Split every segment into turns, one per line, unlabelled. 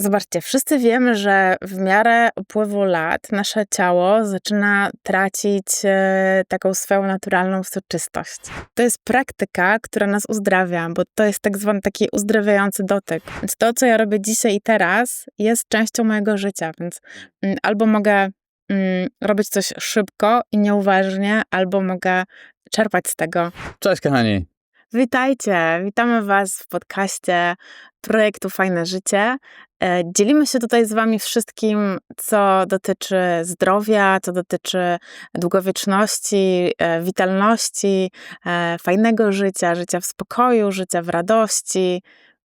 Zobaczcie, wszyscy wiemy, że w miarę upływu lat nasze ciało zaczyna tracić e, taką swoją naturalną soczystość. To jest praktyka, która nas uzdrawia, bo to jest tak zwany taki uzdrawiający dotyk. Więc to, co ja robię dzisiaj i teraz, jest częścią mojego życia, więc mm, albo mogę mm, robić coś szybko i nieuważnie, albo mogę czerpać z tego.
Cześć kochani.
Witajcie, witamy Was w podcaście projektu Fajne Życie. E, dzielimy się tutaj z Wami wszystkim, co dotyczy zdrowia, co dotyczy długowieczności, e, witalności, e, fajnego życia, życia w spokoju, życia w radości,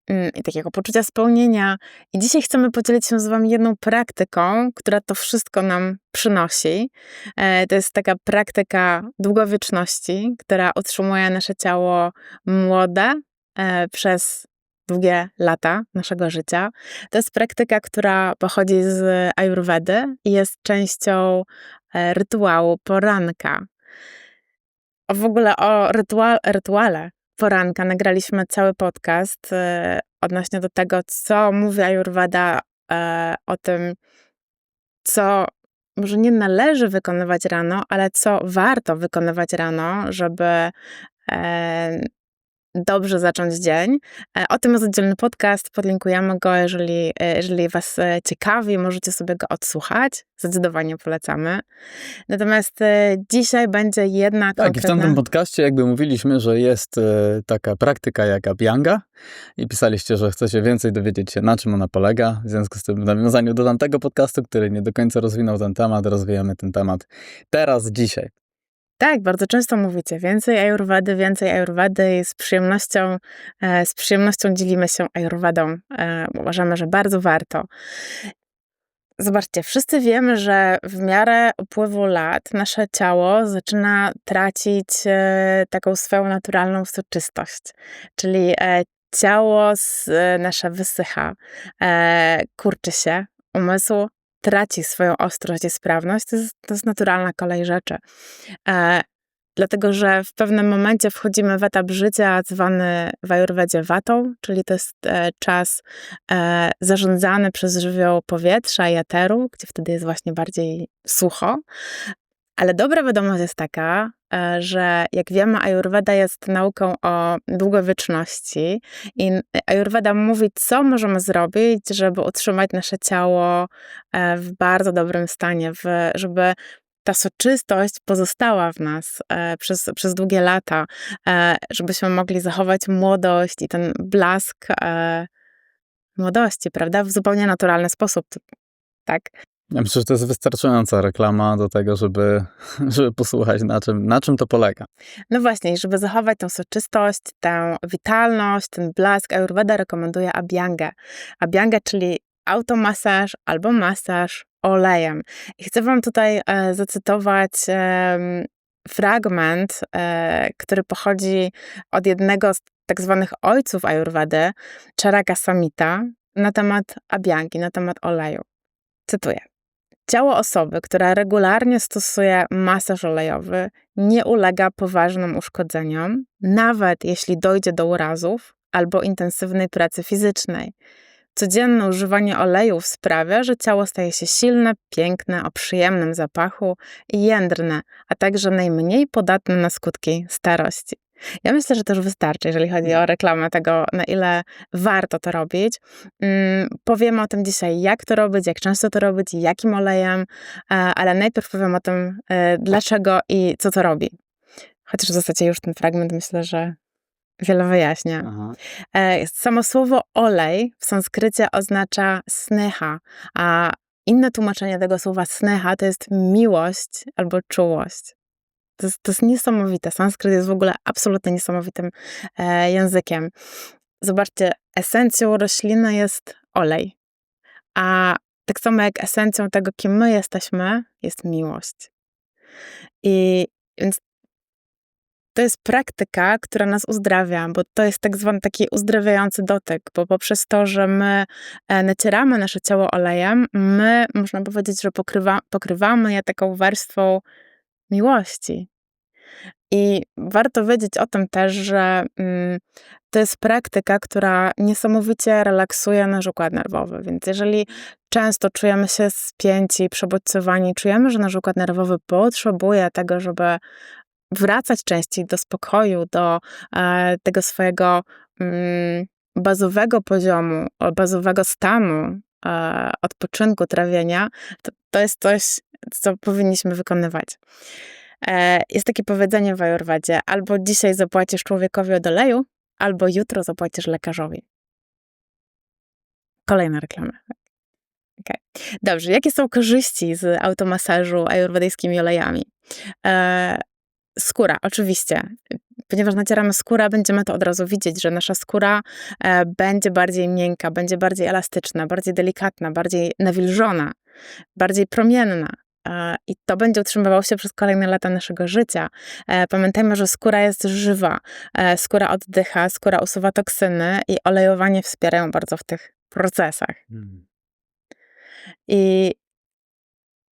Mm, i takiego poczucia spełnienia. I dzisiaj chcemy podzielić się z Wami jedną praktyką, która to wszystko nam przynosi. To jest taka praktyka długowieczności, która utrzymuje nasze ciało młode przez długie lata naszego życia. To jest praktyka, która pochodzi z Ayurvedy i jest częścią e, rytuału poranka. W ogóle o rytual, rytuale poranka nagraliśmy cały podcast e, odnośnie do tego, co mówi Ayurveda e, o tym, co może nie należy wykonywać rano, ale co warto wykonywać rano, żeby dobrze zacząć dzień. E, o tym jest oddzielny podcast, podlinkujemy go, jeżeli, e, jeżeli Was e, ciekawi, możecie sobie go odsłuchać. Zdecydowanie polecamy. Natomiast dzisiaj będzie jedna
Tak, konkretna... i w tamtym podcaście jakby mówiliśmy, że jest taka praktyka jak Abhyanga i pisaliście, że chcecie więcej dowiedzieć się, na czym ona polega. W związku z tym w nawiązaniu do tamtego podcastu, który nie do końca rozwinął ten temat, rozwijamy ten temat teraz, dzisiaj.
Tak, bardzo często mówicie więcej ajurwady, więcej ajurwady i z przyjemnością, e, z przyjemnością dzielimy się ajurwadą. E, uważamy, że bardzo warto. Zobaczcie, wszyscy wiemy, że w miarę upływu lat nasze ciało zaczyna tracić e, taką swoją naturalną soczystość, czyli ciało nasze wysycha, kurczy się, umysł traci swoją ostrość i sprawność, to jest, to jest naturalna kolej rzeczy. E, dlatego, że w pewnym momencie wchodzimy w etap życia zwany w Ajurwedzie watą, czyli to jest e, czas e, zarządzany przez żywioł powietrza i eteru, gdzie wtedy jest właśnie bardziej sucho. Ale dobra wiadomość jest taka, e, że jak wiemy, Ayurveda jest nauką o długowieczności i Ayurveda mówi, co możemy zrobić, żeby utrzymać nasze ciało e, w bardzo dobrym stanie, żeby ta soczystość pozostała w nas e, przez, przez długie lata, żebyśmy mogli zachować młodość i ten blask młodości, prawda? W zupełnie naturalny sposób. Tak?
Ja myślę, że to jest wystarczająca reklama do tego, żeby, żeby posłuchać, na czym, na czym to polega.
No właśnie, żeby zachować tą soczystość, tę witalność, ten blask, Ayurveda rekomenduje abhyangę. Abhyangę, czyli automasaż albo masaż olejem. I chcę Wam tutaj e, zacytować e, fragment, który pochodzi od jednego z tak zwanych ojców Ayurvedy, Charaka Samita, na temat abhyangi, na temat oleju. Cytuję. Ciało osoby, która regularnie stosuje masaż olejowy, nie ulega poważnym uszkodzeniom, nawet jeśli dojdzie do urazów albo intensywnej pracy fizycznej. Codzienne używanie olejów sprawia, że ciało staje się silne, piękne, o przyjemnym zapachu i jędrne, a także najmniej podatne na skutki starości. Ja myślę, że to już wystarczy, jeżeli chodzi o reklamę tego, na ile warto to robić. Mm, powiemy o tym dzisiaj, jak to robić, jak często to robić, jakim olejem, e, ale najpierw powiem o tym, e, dlaczego i co to robi. Chociaż w zasadzie już ten fragment myślę, że wiele wyjaśnia. Aha. E, samo słowo olej w sanskrycie oznacza sneha, a inne tłumaczenie tego słowa sneha to jest miłość albo czułość. To jest, to jest niesamowite. Sanskryt jest w ogóle absolutnie niesamowitym e, językiem. Zobaczcie, esencją rośliny jest olej. A tak samo jak esencją tego, kim my jesteśmy, jest miłość. I więc to jest praktyka, która nas uzdrawia, bo to jest tak zwany taki uzdrawiający dotyk, bo poprzez to, że my e, nacieramy nasze ciało olejem, my, można powiedzieć, że pokrywa, pokrywamy je taką warstwą miłości. I warto wiedzieć o tym też, że mm, to jest praktyka, która niesamowicie relaksuje nasz układ nerwowy. Więc jeżeli często czujemy się spięci, przebodźcowani, czujemy, że nasz układ nerwowy potrzebuje tego, żeby wracać częściej do spokoju, do e, tego swojego mm, bazowego poziomu, bazowego stanu odpoczynku, trawienia, to, to jest coś, co powinniśmy wykonywać. E, jest takie powiedzenie w Ayurvedzie, albo dzisiaj zapłacisz człowiekowi od oleju, albo jutro zapłacisz lekarzowi. Kolejna reklama. Okay. Dobrze, jakie są korzyści z automasażu ajurwedyjskimi olejami? E, skóra, oczywiście. Ponieważ nacieramy skórę, będziemy to od razu widzieć, że nasza skóra e, będzie bardziej miękka, będzie bardziej elastyczna, bardziej delikatna, bardziej nawilżona, bardziej promienna. E, I to będzie utrzymywało się przez kolejne lata naszego życia. E, pamiętajmy, że skóra jest żywa, skóra oddycha, skóra usuwa toksyny i olejowanie wspierają bardzo w tych procesach. Hmm. I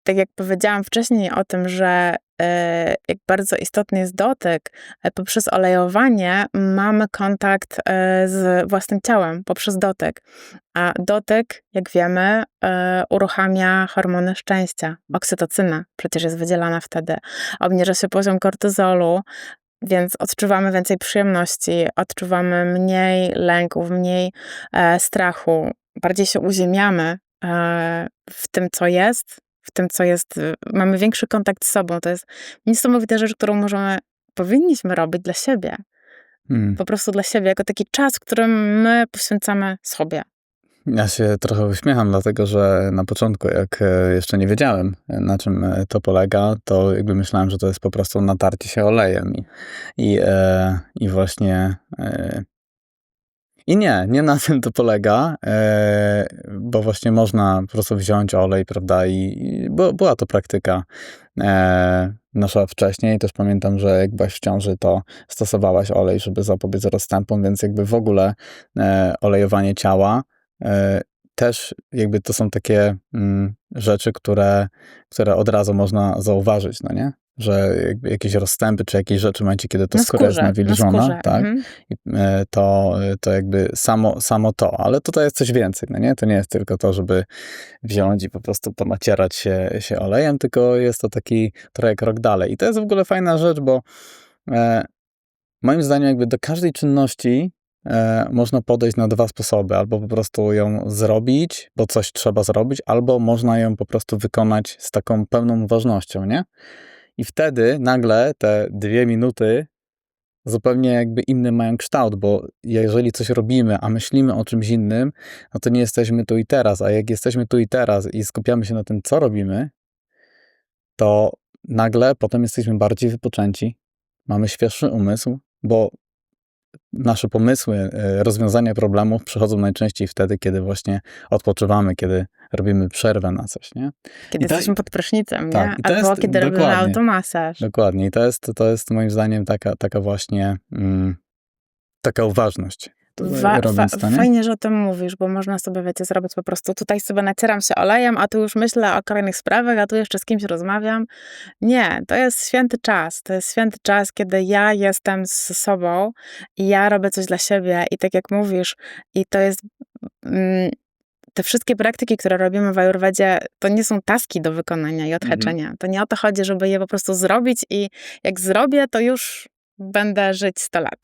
tak jak powiedziałam wcześniej o tym, że e, jak bardzo istotny jest dotyk, e, poprzez olejowanie mamy kontakt e, z własnym ciałem, poprzez dotyk. A dotyk, jak wiemy, uruchamia hormony szczęścia, oksytocyna przecież jest wydzielana wtedy. Obniża się poziom kortyzolu, więc odczuwamy więcej przyjemności, odczuwamy mniej lęków, mniej strachu, bardziej się uziemiamy w tym, co jest, w tym, co jest, y, mamy większy kontakt z sobą. To jest niesamowita rzecz, którą możemy, powinniśmy robić dla siebie. Hmm. Po prostu dla siebie, jako taki czas, który my poświęcamy sobie.
Ja się trochę uśmiecham, dlatego że na początku, jak e, jeszcze nie wiedziałem, na czym e, to polega, to jakby myślałem, że to jest po prostu natarcie się olejem. I, i, e, i właśnie e, i nie, nie na tym to polega, e, bo właśnie można po prostu wziąć olej, prawda, i, była to praktyka e, nasza wcześniej. Też pamiętam, że jak byłaś w ciąży, to stosowałaś olej, żeby zapobiec rozstępom, więc jakby w ogóle e, olejowanie ciała też jakby to są takie mm, rzeczy, które, które od razu można zauważyć, no nie? Że jakieś rozstępy, czy jakieś rzeczy w momencie, kiedy to skóra jest nawilżona, na tak, mhm. E, to, to jakby samo, samo to, ale tutaj jest coś więcej, no nie? To nie jest tylko to, żeby wziąć i po prostu ponacierać się, się olejem, tylko jest to taki trochę krok dalej. I to jest w ogóle fajna rzecz, bo e, moim zdaniem jakby do każdej czynności e, można podejść na dwa sposoby. Albo po prostu ją zrobić, bo coś trzeba zrobić, albo można ją po prostu wykonać z taką pełną uważnością, nie? I wtedy nagle te dwie minuty zupełnie jakby inny mają kształt, bo jeżeli coś robimy, a myślimy o czymś innym, no to nie jesteśmy tu i teraz. A jak jesteśmy tu i teraz i skupiamy się na tym, co robimy, to nagle potem jesteśmy bardziej wypoczęci, mamy świeższy umysł, bo nasze pomysły, e, rozwiązania problemów przychodzą najczęściej wtedy, kiedy właśnie odpoczywamy, kiedy robimy przerwę na coś, nie?
Kiedy to, jesteśmy pod prysznicem, tak, nie? Albo jest, kiedy robimy automasaż.
Dokładnie. I to jest, to jest moim zdaniem taka, taka właśnie mm, taka uważność.
Wa- nie? Fajnie, że o tym mówisz, bo można sobie, wiecie, zrobić po prostu tutaj sobie nacieram się olejem, a tu już myślę o kolejnych sprawach, a tu jeszcze z kimś rozmawiam. Nie, to jest święty czas. To jest święty czas, kiedy ja jestem z sobą i ja robię coś dla siebie i tak jak mówisz, i to jest... Mm, te wszystkie praktyki, które robimy w Ayurvedzie, to nie są taski do wykonania i odhaczenia. Mhm. To nie o to chodzi, żeby je po prostu zrobić i jak zrobię, to już będę żyć 100 lat.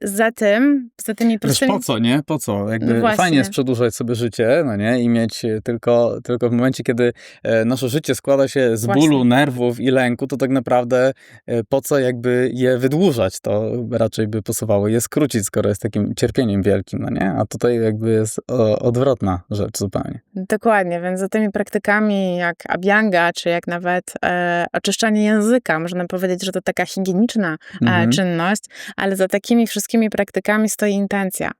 E, za tym, za tymi prostymi...
Wiesz, po co, nie? Po co? Jakby no fajnie jest przedłużać sobie życie, no nie? I mieć tylko, tylko w momencie, kiedy e, nasze życie składa się z właśnie. bólu, nerwów i lęku, to tak naprawdę e, po co jakby je wydłużać? To raczej by posuwało je skrócić, skoro jest takim cierpieniem wielkim, no nie? A tutaj jakby jest odwrotna rzecz zupełnie.
Dokładnie, więc za tymi praktykami jak abhyanga, czy jak nawet e, oczyszczanie języka, można powiedzieć, że to taka higieniczna e, mhm. czynność, ale za takimi wszystkimi wszystkimi praktykami stoi intencja.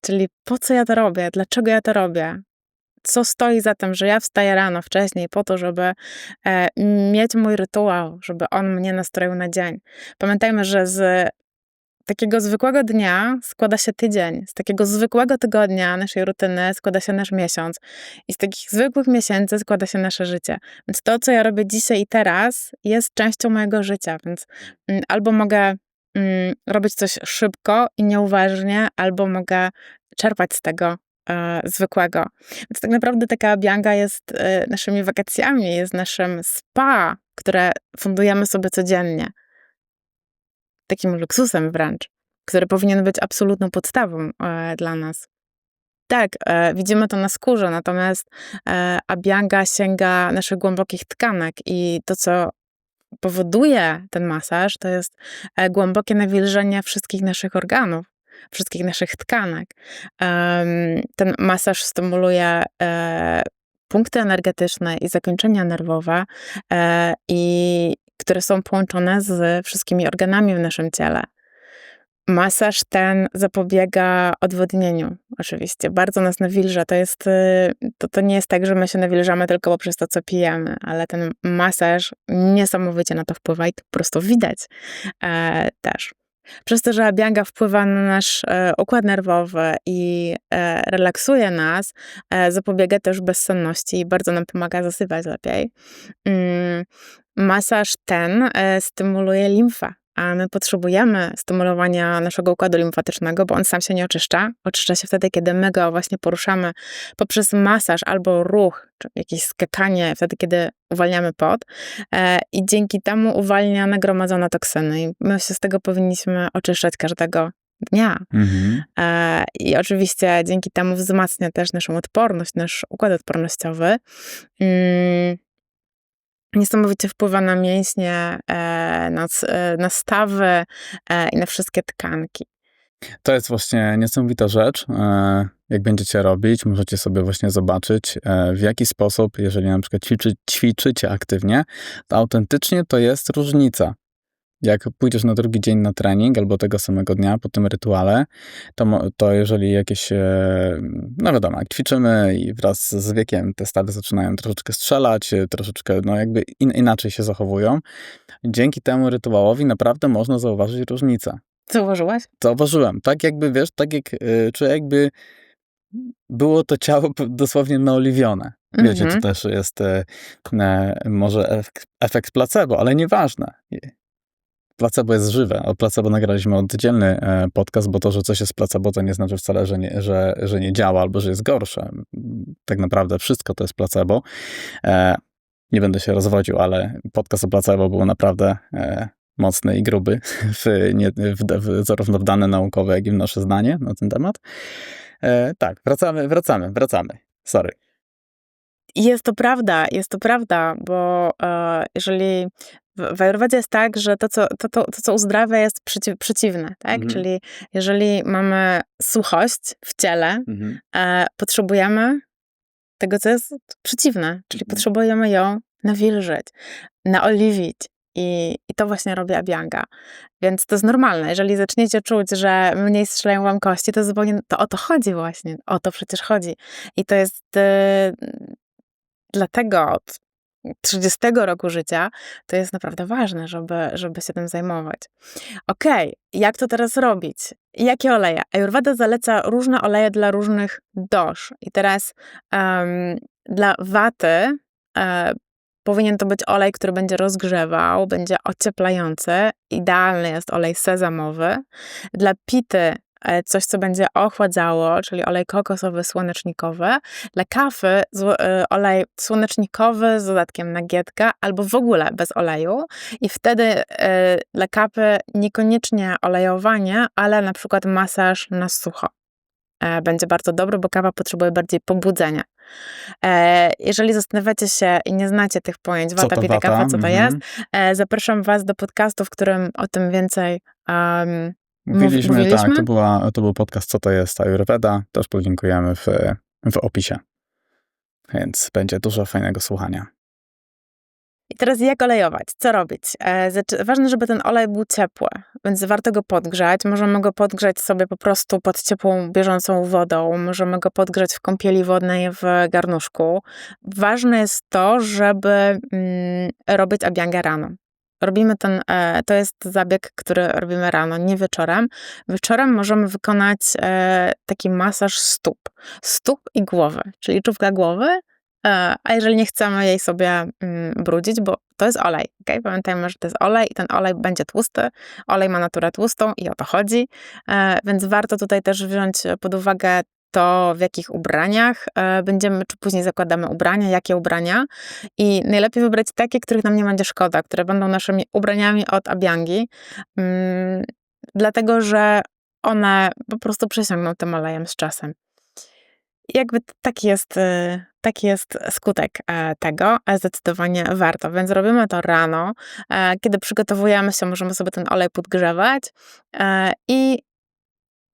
Czyli po co ja to robię? Dlaczego ja to robię? Co stoi za tym, że ja wstaję rano wcześniej po to, żeby e, mieć mój rytuał, żeby on mnie nastroił na dzień. Pamiętajmy, że z takiego zwykłego dnia składa się tydzień, z takiego zwykłego tygodnia naszej rutyny składa się nasz miesiąc i z takich zwykłych miesięcy składa się nasze życie. Więc to, co ja robię dzisiaj i teraz, jest częścią mojego życia, więc mm, albo mogę mm, robić coś szybko i nieuważnie, albo mogę czerpać z tego e, zwykłego. Więc tak naprawdę taka Bianga jest e, naszymi wakacjami, jest naszym spa, które fundujemy sobie codziennie. Takim luksusem wręcz, który powinien być absolutną podstawą e, dla nas. Tak, e, widzimy to na skórze, natomiast e, Abianga sięga naszych głębokich tkanek i to, co powoduje ten masaż, to jest e, głębokie nawilżenie wszystkich naszych organów, wszystkich naszych tkanek. Ten masaż stymuluje e, punkty energetyczne i zakończenia nerwowe, e, i które są połączone z wszystkimi organami w naszym ciele. Masaż ten zapobiega odwodnieniu, oczywiście. Bardzo nas nawilża. To, jest, y, to, to nie jest tak, że my się nawilżamy tylko poprzez to, co pijemy, ale ten masaż niesamowicie na to wpływa i to po prostu widać e, też. Przez to, że abianga wpływa na nasz e, układ nerwowy i e, relaksuje nas, e, zapobiega też bezsenności i bardzo nam pomaga zasypiać lepiej. Mm, masaż ten stymuluje limfę a my potrzebujemy stymulowania naszego układu limfatycznego, bo on sam się nie oczyszcza. Oczyszcza się wtedy, kiedy my go właśnie poruszamy poprzez masaż albo ruch, czy jakieś skakanie, wtedy, kiedy uwalniamy pot. E, I dzięki temu uwalnia nagromadzone toksyny. I my się z tego powinniśmy oczyszczać każdego dnia. Mhm. E, I oczywiście dzięki temu wzmacnia też naszą odporność, nasz układ odpornościowy. Niesamowicie wpływa na mięśnie, e, na, e, na stawy e, i na wszystkie tkanki.
To jest właśnie niesamowita rzecz. Jak będziecie robić, możecie sobie właśnie zobaczyć, w jaki sposób, jeżeli na przykład ćwiczy, ćwiczycie aktywnie, to autentycznie to jest różnica jak pójdziesz na drugi dzień na trening albo tego samego dnia po tym rytuale, to, to jeżeli jakieś, e, no wiadomo, jak ćwiczymy i wraz z wiekiem te stawy zaczynają troszeczkę strzelać, e, troszeczkę, no jakby in, inaczej się zachowują, dzięki temu rytuałowi naprawdę można zauważyć różnicę.
Zauważyłaś?
Zauważyłem. Tak jakby, wiesz, tak jak, e, czy jakby było to ciało dosłownie naoliwione. Wiecie, mm -hmm. to też jest e, może efekt placebo, ale nieważne. Placebo jest żywe. O placebo nagraliśmy oddzielny e, podcast, bo to, że coś jest placebo, to nie znaczy wcale, że nie, że, że nie działa albo że jest gorsze. Tak naprawdę wszystko to jest placebo. E, nie będę się rozwodził, ale podcast o placebo był naprawdę e, mocny i gruby, w, nie, w, w, zarówno w dane naukowe, jak i w nasze zdanie na ten temat. Tak, wracamy, wracamy, wracamy. Sorry.
Jest to prawda, jest to prawda, bo e, jeżeli w, w Ayurvedzie jest tak, że to, co, to, to, to, co uzdrawia, jest przeciw, przeciwne, tak? Mhm. Czyli jeżeli mamy suchość w ciele, mhm. e, potrzebujemy tego, co jest przeciwne, czyli mhm. potrzebujemy ją nawilżyć, naoliwić. I, I to właśnie robi Abianga. Więc to jest normalne. Jeżeli zaczniecie czuć, że mniej strzelają wam kości, to zupełnie to o to chodzi właśnie. O to przecież chodzi. I to jest y, dlatego od 30 roku życia, to jest naprawdę ważne, żeby, żeby się tym zajmować. Okej, okay, jak to teraz robić? Jakie oleje? Ayurveda zaleca różne oleje dla różnych dosz. I teraz um, dla waty um, powinien to być olej, który będzie rozgrzewał, będzie ocieplający. Idealny jest olej sezamowy. Dla pity E, coś, co będzie ochładzało, czyli olej kokosowy, słonecznikowy. Dla kawy e, olej słonecznikowy z dodatkiem nagietka albo w ogóle bez oleju. I wtedy e, dla kawy niekoniecznie olejowanie, ale na przykład masaż na sucho będzie bardzo dobry, bo kawa potrzebuje bardziej pobudzenia. Jeżeli zastanawiacie się i nie znacie tych pojęć, wata, pita, kawa, co to jest, mhm. zapraszam Was do podcastu, w którym o tym więcej um,
Mówiliśmy, Mówiliśmy, tak, to, była, to był podcast Co to jest Ayurveda, też podziękujemy w, w opisie. Więc będzie dużo fajnego słuchania.
I teraz jak olejować? Co robić? E, ważne, żeby ten olej był ciepły, więc warto go podgrzać. Możemy go podgrzać sobie po prostu pod ciepłą, bieżącą wodą. Możemy go podgrzać w kąpieli wodnej w garnuszku. Ważne jest to, żeby mm, robić abianga rano. Robimy ten, e, to jest zabieg, który robimy rano, nie wieczorem. Wieczorem możemy wykonać e, taki masaż stóp. Stóp i głowy, czyli czubka głowy, e, a jeżeli nie chcemy jej sobie mm, brudzić, bo to jest olej, okay? Pamiętajmy, że to jest olej i ten olej będzie tłusty. Olej ma naturę tłustą i o to chodzi, więc warto tutaj też wziąć pod uwagę to w jakich ubraniach e, będziemy, czy później zakładamy ubrania, jakie ubrania. I najlepiej wybrać takie, których nam nie będzie szkoda, które będą naszymi ubraniami od Abiangi, mm, dlatego że one po prostu przesiągną tym olejem z czasem. Jakby taki jest, e, taki jest skutek e, tego, zdecydowanie warto. Więc robimy to rano, kiedy przygotowujemy się, możemy sobie ten olej podgrzewać i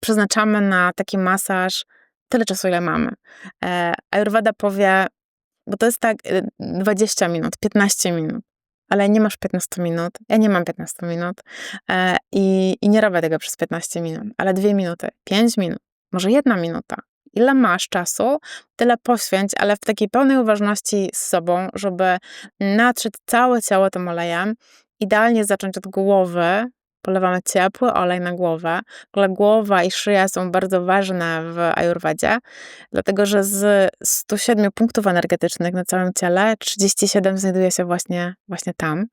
przeznaczamy na taki masaż tyle czasu, ile mamy. E, Ayurveda powie, bo to jest tak 20 y, minut, 15 minut, ale nie masz 15 minut, ja nie mam 15 minut e, i, i nie robię tego przez 15 minut, ale 2 minuty, 5 minut, może jedna minuta. Ile masz czasu, tyle poświęć, ale w takiej pełnej uważności z sobą, żeby natrzeć całe ciało tym olejem, idealnie zacząć od głowy, polewamy ciepły olej na głowę. W ogóle głowa i szyja są bardzo ważne w ajurwedzie, dlatego że z 107 punktów energetycznych na całym ciele 37 znajduje się właśnie, właśnie tam.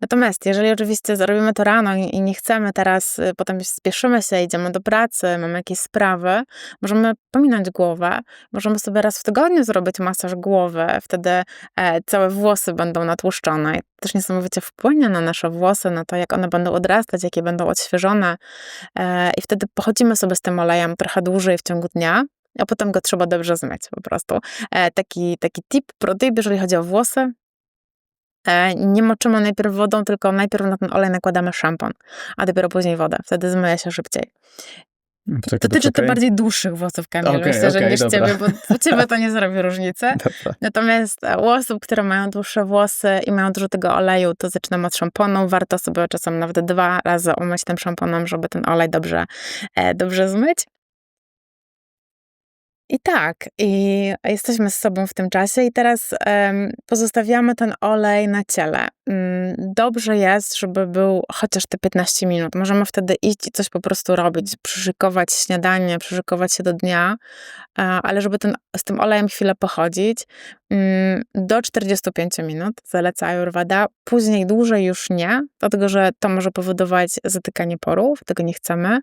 Natomiast jeżeli oczywiście zrobimy to rano i nie chcemy teraz, y, potem spieszymy się, idziemy do pracy, mamy jakieś sprawy, możemy pominąć głowę, możemy sobie raz w tygodniu zrobić masaż głowy, wtedy e, całe włosy będą natłuszczone. Też niesamowicie wpłynie na nasze włosy, na to, jak one będą odrastać, jakie będą odświeżone. E, I wtedy pochodzimy sobie z tym olejem trochę dłużej w ciągu dnia, a potem go trzeba dobrze zmyć po prostu. E, taki, taki tip, pro tip, jeżeli chodzi o włosy, E, nie moczymy najpierw wodą, tylko najpierw na ten olej nakładamy szampon, a dopiero później wodę. Wtedy zmyje się szybciej.
Czekaj,
Dotyczy to bardziej dłuższych włosów, Kamil, okay, myślę, że okay, niż dobra. ciebie, bo u ciebie to nie zrobi różnicy. Dobra. Natomiast e, u osób, które mają dłuższe włosy i mają dużo tego oleju, to zaczynam od szamponu. Warto sobie czasem nawet dwa razy umyć tym szamponem, żeby ten olej dobrze, e, dobrze zmyć. I tak, i jesteśmy z sobą w tym czasie, i teraz um, pozostawiamy ten olej na ciele. Um, dobrze jest, żeby był chociaż te 15 minut. Możemy wtedy iść i coś po prostu robić, przyszykować śniadanie, przyszykować się do dnia, ale żeby ten, z tym olejem chwilę pochodzić, um, do 45 minut zaleca Ayurveda, później dłużej już nie, dlatego że to może powodować zatykanie porów, tego nie chcemy.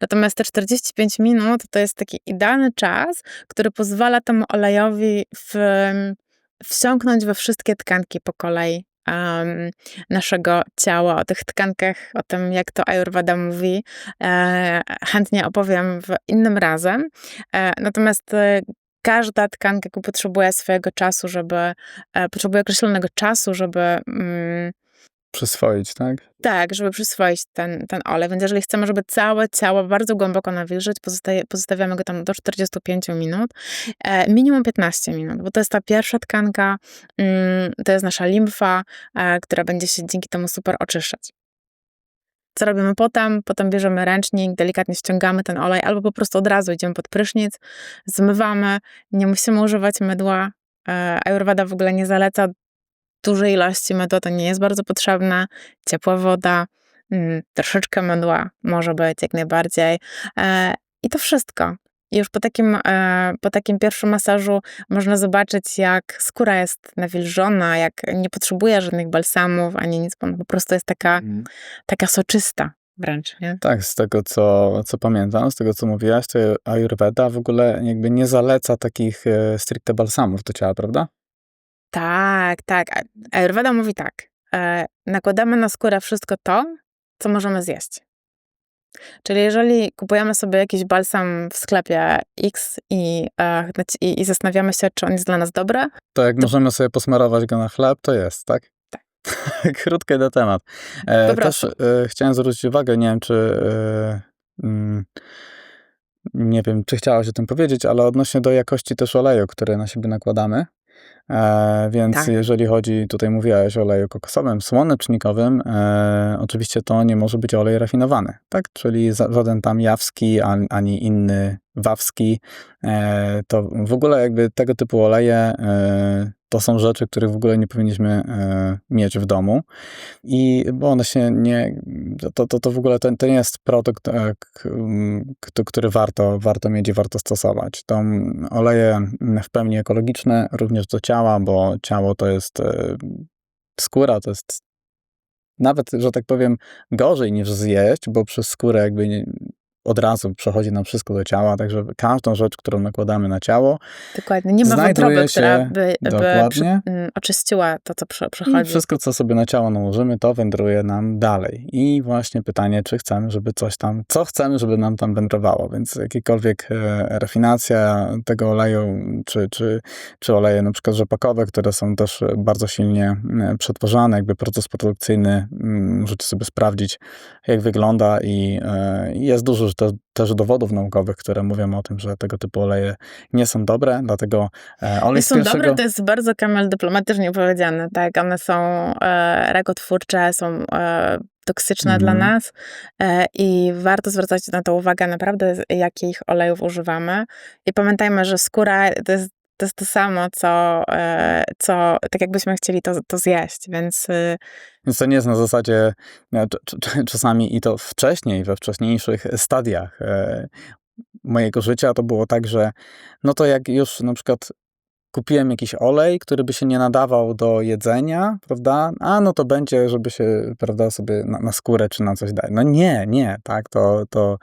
Natomiast te 45 minut to jest taki idealny czas, który pozwala temu olejowi w, wsiąknąć we wszystkie tkanki po kolei um, naszego ciała, o tych tkankach, o tym, jak to Ayurveda mówi, e, chętnie opowiem w innym razem. E, natomiast e, każda tkanka potrzebuje swojego czasu, żeby, e, potrzebuje określonego czasu, żeby mm,
przyswoić, tak?
Tak, żeby przyswoić ten, ten olej. Więc jeżeli chcemy, żeby całe ciało bardzo głęboko nawilżyć, pozostawiamy go tam do 45 minut, e, minimum 15 minut, bo to jest ta pierwsza tkanka, mm, to jest nasza limfa, e, która będzie się dzięki temu super oczyszczać. Co robimy potem? Potem bierzemy ręcznik, delikatnie ściągamy ten olej, albo po prostu od razu idziemy pod prysznic, zmywamy, nie musimy używać mydła. E, Ayurveda w ogóle nie zaleca dużej ilości mydła to nie jest bardzo potrzebne. Ciepła woda, mm, troszeczkę mydła może być jak najbardziej. E, I to wszystko. Już po takim, e, po takim pierwszym masażu można zobaczyć, jak skóra jest nawilżona, jak nie potrzebuje żadnych balsamów ani nic, bo po prostu jest taka, mm. taka soczysta wręcz. Nie?
Tak, z tego co, co pamiętam, z tego co mówiłaś, to Ayurveda w ogóle jakby nie zaleca takich e, stricte balsamów do ciała, prawda?
Tak, tak. Ayurveda mówi tak. E, nakładamy na skórę wszystko to, co możemy zjeść. Czyli jeżeli kupujemy sobie jakiś balsam w sklepie X i, e, i, i zastanawiamy się, czy on jest dla nas dobry.
To jak to... możemy sobie posmarować go na chleb, to jest, tak?
Tak.
Krótki na temat. E, też e, chciałem zwrócić uwagę, nie wiem, czy... E, mm, nie wiem, czy chciałaś o tym powiedzieć, ale odnośnie do jakości też oleju, który na siebie nakładamy, E, więc
Tak.
jeżeli chodzi, tutaj mówiłaś o oleju kokosowym, słonecznikowym, e, oczywiście to nie może być olej rafinowany, tak? Czyli żaden tam jawski, an- ani inny wawski. E, to w ogóle jakby tego typu oleje e, to są rzeczy, których w ogóle nie powinniśmy e, mieć w domu. I bo one się nie, to, to, to w ogóle to, to nie jest produkt, e, który warto, warto mieć i warto stosować. To oleje w pełni ekologiczne, również do ciała, bo ciało to jest e, skóra, to jest nawet, że tak powiem, gorzej niż zjeść, bo przez skórę jakby nie, od razu przechodzi nam wszystko do ciała, także każdą rzecz, którą nakładamy na ciało,
Dokładnie. Nie ma wątroby, która by, by przy, mm, oczyściła to, co prze-
I
przechodzi.
wszystko, co sobie na ciało nałożymy, to wędruje nam dalej. I właśnie pytanie, czy chcemy, żeby coś tam, co chcemy, żeby nam tam wędrowało. Więc jakiekolwiek e, rafinacja tego oleju, czy, czy, czy oleje na przykład rzepakowe, które są też bardzo silnie przetwarzane, jakby proces produkcyjny, mm, możecie sobie sprawdzić, jak wygląda i e, i jest dużo te, też dowodów naukowych, które mówią o tym, że tego typu oleje nie są dobre, dlatego e, olej
Nie są
pierwszego...
dobre, to jest bardzo kamel dyplomatycznie powiedziane, tak? One są e, rakotwórcze, są e, toksyczne dla
Mhm.
nas e, i warto zwracać na to uwagę naprawdę, jakich olejów używamy. I pamiętajmy, że skóra to jest to, jest to samo, co, e, co tak jakbyśmy chcieli to, to zjeść, więc y,
Więc to nie jest na zasadzie e, cz- cz- czasami i to wcześniej, we wcześniejszych stadiach e, mojego życia to było tak, że no to jak już na przykład kupiłem jakiś olej, który by się nie nadawał do jedzenia, prawda? A no to będzie, żeby się, prawda, sobie na, na skórę czy na coś dać. No nie, nie, tak, to, to,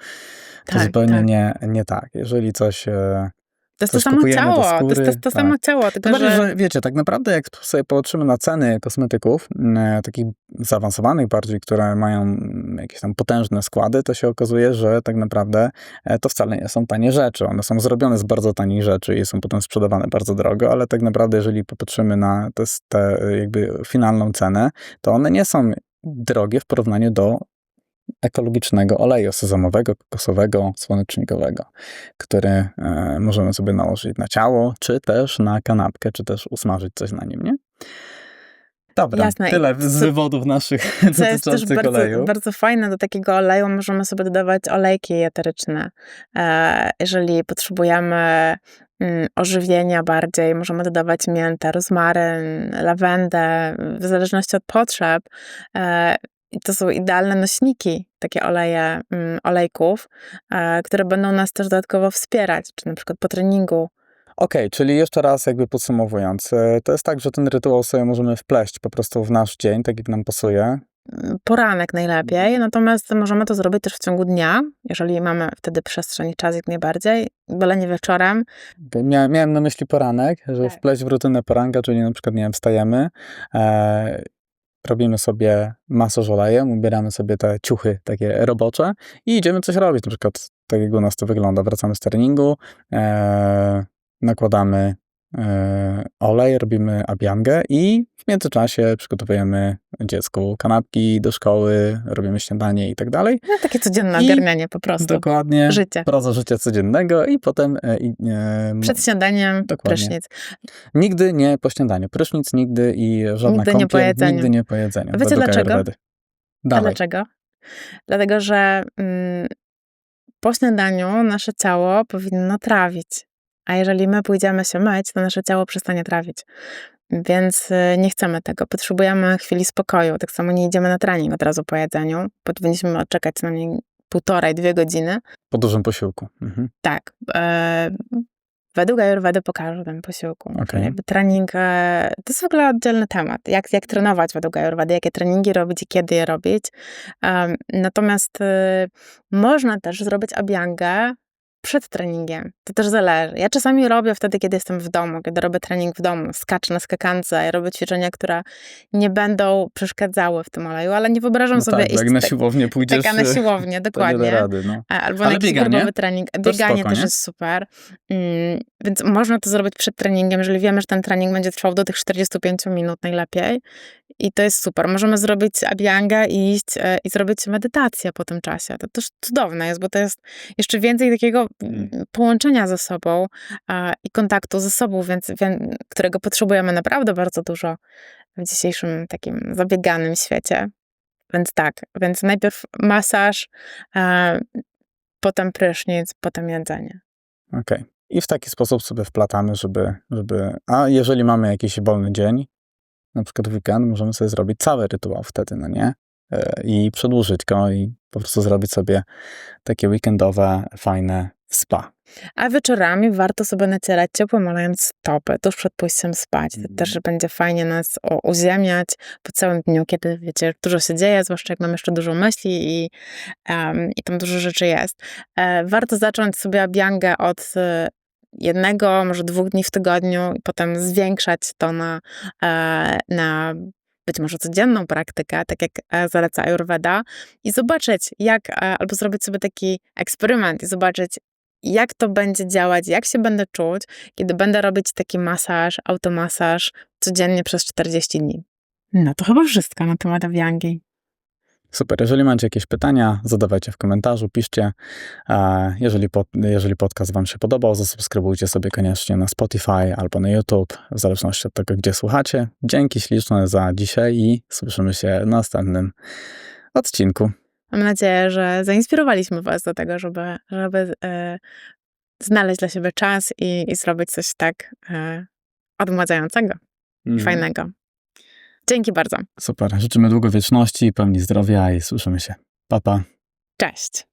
to
Tak,
zupełnie
tak.
Nie, nie tak. Jeżeli coś... E,
to jest to samo ciało, to jest to, to
tak.
samo ciało, tylko
bardziej,
że...
że wiecie, tak naprawdę jak sobie popatrzymy na ceny kosmetyków, e, takich zaawansowanych bardziej, które mają mm, jakieś tam potężne składy, to się okazuje, że tak naprawdę e, to wcale nie są tanie rzeczy. One są zrobione z bardzo tanich rzeczy i są potem sprzedawane bardzo drogo, ale tak naprawdę jeżeli popatrzymy na tę te, e, jakby finalną cenę, to one nie są drogie w porównaniu do ekologicznego oleju sezamowego, kokosowego, słonecznikowego, który e, możemy sobie nałożyć na ciało, czy też na kanapkę, czy też usmażyć coś na nim, nie? Dobra,
Jasne.
Tyle z wywodów naszych
Co jest też
dotyczących
bardzo,
oleju.
bardzo fajne, do takiego oleju możemy sobie dodawać olejki eteryczne. E, jeżeli potrzebujemy mm, ożywienia bardziej, możemy dodawać miętę, rozmaryn, lawendę, w zależności od potrzeb. I to są idealne nośniki, takie oleje, mm, olejków, e, które będą nas też dodatkowo wspierać, czy na przykład po treningu.
Okej, czyli jeszcze raz jakby podsumowując, e, to jest tak, że ten rytuał sobie możemy wpleść po prostu w nasz dzień, tak jak nam pasuje.
Mm, Poranek najlepiej, natomiast możemy to zrobić też w ciągu dnia, jeżeli mamy wtedy przestrzeń i czas jak najbardziej, byle nie wieczorem.
Mia, miałem na myśli poranek, że
Tak.
wpleść w rutynę poranka, czyli na przykład, nie wiem, wstajemy, e, robimy sobie masaż olejem, ubieramy sobie te ciuchy takie robocze i idziemy coś robić, na przykład tak jak u nas to wygląda, wracamy z treningu, e, nakładamy olej, robimy abiangę i w międzyczasie przygotowujemy dziecku kanapki do szkoły, robimy śniadanie i tak dalej.
No, takie codzienne
I
ogarnianie po prostu.
Dokładnie.
Życie.
Proza życia codziennego i potem e, e,
Przed śniadaniem
Dokładnie.
prysznic.
Nigdy nie po śniadaniu. Prysznic nigdy i żadna
Nigdy nie po
kąpiel,
jedzeniu.
nigdy nie po jedzeniu.
A wiecie dlaczego? Dlaczego? Dlatego, że mm, po śniadaniu nasze ciało powinno trawić. A jeżeli my pójdziemy się myć, to nasze ciało przestanie trawić. Więc y, nie chcemy tego. Potrzebujemy chwili spokoju. Tak samo nie idziemy na trening od razu po jedzeniu. Powinniśmy odczekać co najmniej półtorej, dwie godziny.
Po dużym posiłku. Mhm.
Tak. E, według Ayurvedy po każdym posiłku. Jakby trening, e, to jest w ogóle oddzielny temat. Jak, jak trenować według Ayurvedy, jakie treningi robić i kiedy je robić. Em, natomiast e, można też zrobić abhyangę przed treningiem. To też zależy. Ja czasami robię wtedy, kiedy jestem w domu, kiedy robię trening w domu, skaczę na skakance, ja robię ćwiczenia, które nie będą przeszkadzały w tym oleju, ale nie wyobrażam
No
sobie
tak,
iść
jak na
tak-
siłownię pójdziesz,
taka na
e,
siłownię, dokładnie.
rady. No.
A- Albo
Ale
na jakiś grupowy trening. Bieganie
spoko,
też
nie?
jest super. Mm, więc można to zrobić przed treningiem, jeżeli wiemy, że ten trening będzie trwał do tych 45 minut najlepiej. I to jest super. Możemy zrobić abhyangę i iść e, i zrobić medytację po tym czasie. To też cudowne jest, bo to jest jeszcze więcej takiego połączenia ze sobą i kontaktu ze sobą, więc, którego potrzebujemy naprawdę bardzo dużo w dzisiejszym takim zabieganym świecie. Więc tak, więc najpierw masaż, potem prysznic, potem jedzenie.
Okej. I w taki sposób sobie wplatamy, żeby, żeby. A jeżeli mamy jakiś wolny dzień, na przykład weekend, możemy sobie zrobić cały rytuał wtedy, no nie? E, I przedłużyć go i po prostu zrobić sobie takie weekendowe, fajne spa.
A wieczorami warto sobie nacierać ciepłym olejem stopy tuż przed pójściem spać. To
Mhm.
też będzie fajnie nas uziemiać po całym dniu, kiedy wiecie, dużo się dzieje, zwłaszcza jak mam jeszcze dużo myśli i, em, i tam dużo rzeczy jest. E, warto zacząć sobie abiangę od e, jednego, może dwóch dni w tygodniu i potem zwiększać to na, e, na być może codzienną praktykę, tak jak e, zaleca Ayurveda i zobaczyć jak, e, albo zrobić sobie taki eksperyment i zobaczyć jak to będzie działać, jak się będę czuć, kiedy będę robić taki masaż, automasaż codziennie przez 40 dni. No to chyba wszystko na temat awiangi.
Super. Jeżeli macie jakieś pytania, zadawajcie w komentarzu, piszcie. Jeżeli, pod, jeżeli podcast Wam się podobał, zasubskrybujcie sobie koniecznie na Spotify albo na YouTube, w zależności od tego, gdzie słuchacie. Dzięki śliczne za dzisiaj i słyszymy się w następnym odcinku.
Mam nadzieję, że zainspirowaliśmy Was do tego, żeby, żeby e, znaleźć dla siebie czas i, i zrobić coś tak e, odmładzającego i
Mhm.
fajnego. Dzięki bardzo.
Super. Życzymy długowieczności, pełni zdrowia i słyszymy się. Pa, pa.
Cześć.